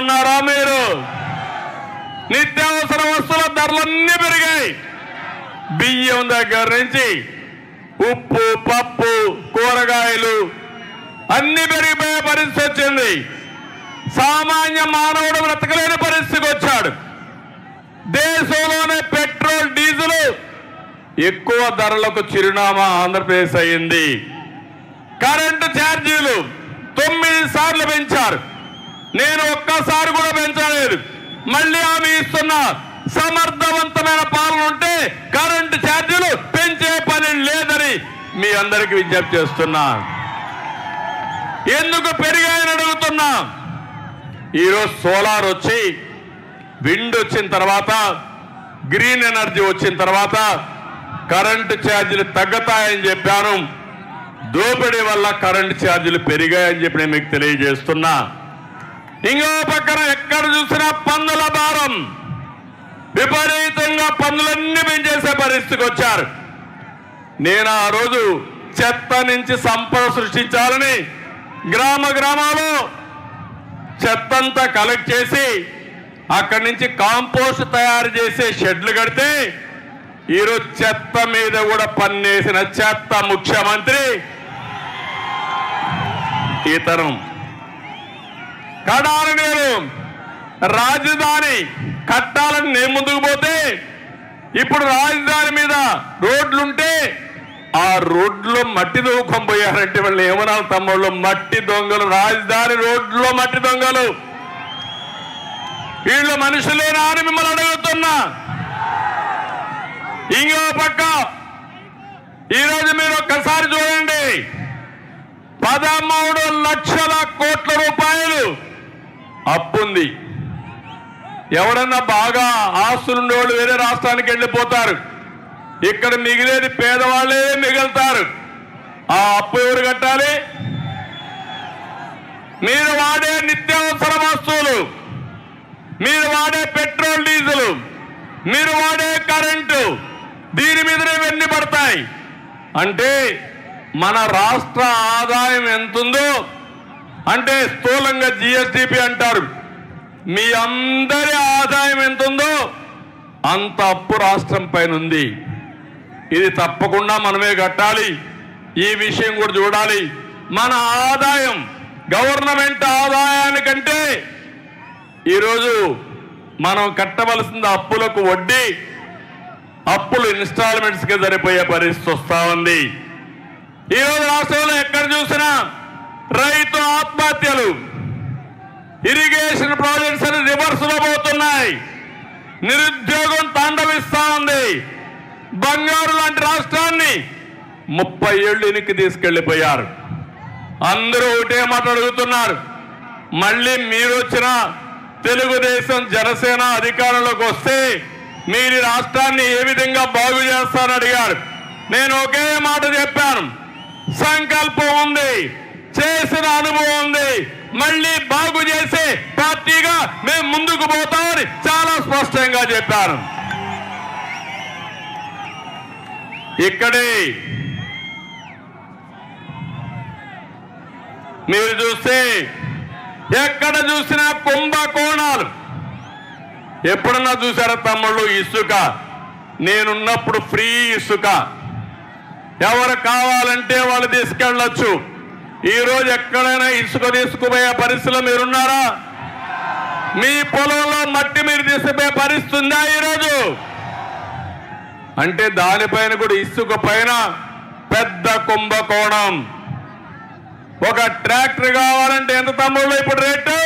ఉన్నారా మీరు? నిత్యావసర వస్తువుల ధరలన్నీ పెరిగాయి. బియ్యం దగ్గర నుంచి ఉప్పు పప్పు కూరగాయలు అన్ని పెరిగిపోయే పరిస్థితి వచ్చింది. సామాన్య మానవుడు బ్రతకలేని పరిస్థితికి వచ్చాడు. దేశంలోనే పెట్రోల్ డీజిల్ ఎక్కువ ధరలకు చిరునామా ఆంధ్రప్రదేశ్ అయింది. కరెంటు ఛార్జీలు తొమ్మిది సార్లు పెంచారు. నేను ఒక్కసారి కూడా పెంచలేదు. మళ్ళీ హామీ ఇస్తున్నా. సమర్థవంతమైన పాలన ఉంటే కరెంటు ఛార్జీలు పెంచే పని లేదని మీ అందరికి విజ్ఞప్తి చేస్తున్నా. ఎందుకు పెరిగాయని అడుగుతున్నా. ఈరోజు సోలార్ వచ్చి విండ్ వచ్చిన తర్వాత గ్రీన్ ఎనర్జీ వచ్చిన తర్వాత కరెంటు ఛార్జీలు తగ్గుతాయని చెప్పాను. దోపిడీ వల్ల కరెంటు ఛార్జీలు పెరిగాయని చెప్పి నేను మీకు తెలియజేస్తున్నా. ఇంకో పక్కన ఎక్కడ చూసినా పన్నుల భారం. విపరీతంగా పన్నులన్నీ పెంచేసే పరిస్థితికి వచ్చారు. నేను ఆ రోజు చెత్త నుంచి సంపద సృష్టించాలని గ్రామ గ్రామాలు చెత్తంతా కలెక్ట్ చేసి అక్కడి నుంచి కాంపోస్ట్ తయారు చేసే షెడ్లు కడితే ఈరోజు చెత్త మీద కూడా పన్నేసిన చెత్త ముఖ్యమంత్రి ఇతరం కడాలి నేను. రాజధాని కట్టాలని నేను ముందుకు పోతే ఇప్పుడు రాజధాని మీద రోడ్లుంటే ఆ రోడ్లో మట్టి దూకం పోయారంటే వాళ్ళు ఏమనాలి తమ్ముళ్ళు? మట్టి దొంగలు. రాజధాని రోడ్లో మట్టి దొంగలు. వీళ్ళు మనుషులేనా అని మిమ్మల్ని అడుగుతున్నా. ఇంకో పక్క ఈరోజు మీరు ఒక్కసారి చూడండి. పదమూడు లక్షల కోట్ల రూపాయలు అప్పుంది. ఎవడన్నా బాగా ఆస్తులుండేవాళ్ళు వేరే రాష్ట్రానికి వెళ్ళిపోతారు. ఇక్కడ మిగిలేది పేదవాళ్ళే మిగులుతారు. ఆ అప్పు ఎవరు కట్టాలి? మీరు వాడే నిత్యావసర వస్తువులు మీరు వాడే పెట్రోల్ డీజిల్ మీరు వాడే కరెంటు దీని మీదనే వెన్ని పడతాయి. అంటే మన రాష్ట్ర ఆదాయం ఎంతుందో అంటే స్థూలంగా జిఎస్డిపి అంటారు. మీ అందరి ఆదాయం ఎంత ఉందో అంత అప్పు రాష్ట్రం పైన ఉంది ఇది తప్పకుండా మనమే కట్టాలి. ఈ విషయం కూడా చూడాలి. మన ఆదాయం గవర్నమెంట్ ఆదాయానికంటే ఈరోజు మనం కట్టవలసిన అప్పులకు వడ్డీ అప్పులు ఇన్స్టాల్మెంట్స్కి సరిపోయే పరిస్థితి వస్తూ ఉంది. ఈరోజు రాష్ట్రంలో ఎక్కడ చూసినా రైతు ఆత్మహత్యలు. ఇరిగేషన్ ప్రాజెక్ట్స్ అని రివర్స్లో పోతున్నాయి నిరుద్యోగం తాండవిస్తా ఉంది. బంగారు లాంటి రాష్ట్రాన్ని ముప్పై ఏళ్ళు వెనక్కి తీసుకెళ్ళిపోయారు అందరూ ఒకటే మాట అడుగుతున్నారు. మళ్ళీ మీరు వచ్చిన తెలుగుదేశం జనసేన అధికారంలోకి వస్తే మీరు రాష్ట్రాన్ని ఏ విధంగా బాగు చేస్తారని అడిగారు. నేను ఒకే మాట చెప్పాను. సంకల్పం ఉంది. చేసిన అనుభవం ఉంది. మళ్ళీ బాగు చేసే పార్టీగా మేము ముందుకు పోతామని చాలా స్పష్టంగా చెప్పారు ఇక్కడే మీరు చూస్తే ఎక్కడ చూసినా కుంభకోణాలు ఎప్పుడన్నా చూసారా తమ్ముళ్ళు ఇసుక? నేనున్నప్పుడు ఫ్రీ ఇసుక. ఎవరు కావాలంటే వాళ్ళు తీసుకెళ్ళొచ్చు. ఈరోజు ఎక్కడైనా ఇసుక తీసుకుపోయే పరిస్థితిలో మీరున్నారా? మీ పొలంలో మట్టి మీరు తీసుకుపోయే పరిస్థితి ఉందా ఈరోజు? అంటే దానిపైన కూడా ఇసుక పైన పెద్ద కుంభకోణం ఒక ట్రాక్టర్ కావాలంటే ఎంత తమ్ముళ్ళు ఇప్పుడు రేటు?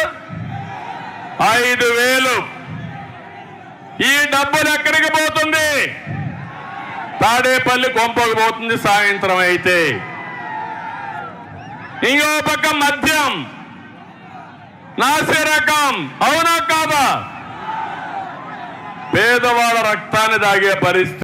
ఐదు వేలు. ఈ డబ్బులు ఎక్కడికి పోతుంది? తాడేపల్లి కొంపకు పోతుంది సాయంత్రం అయితే. ఇంకో పక్క మద్యం. నాసిరకం. అవునా కాదా? పేదవాళ్ళ రక్తాన్ని తాగే పరిస్థితి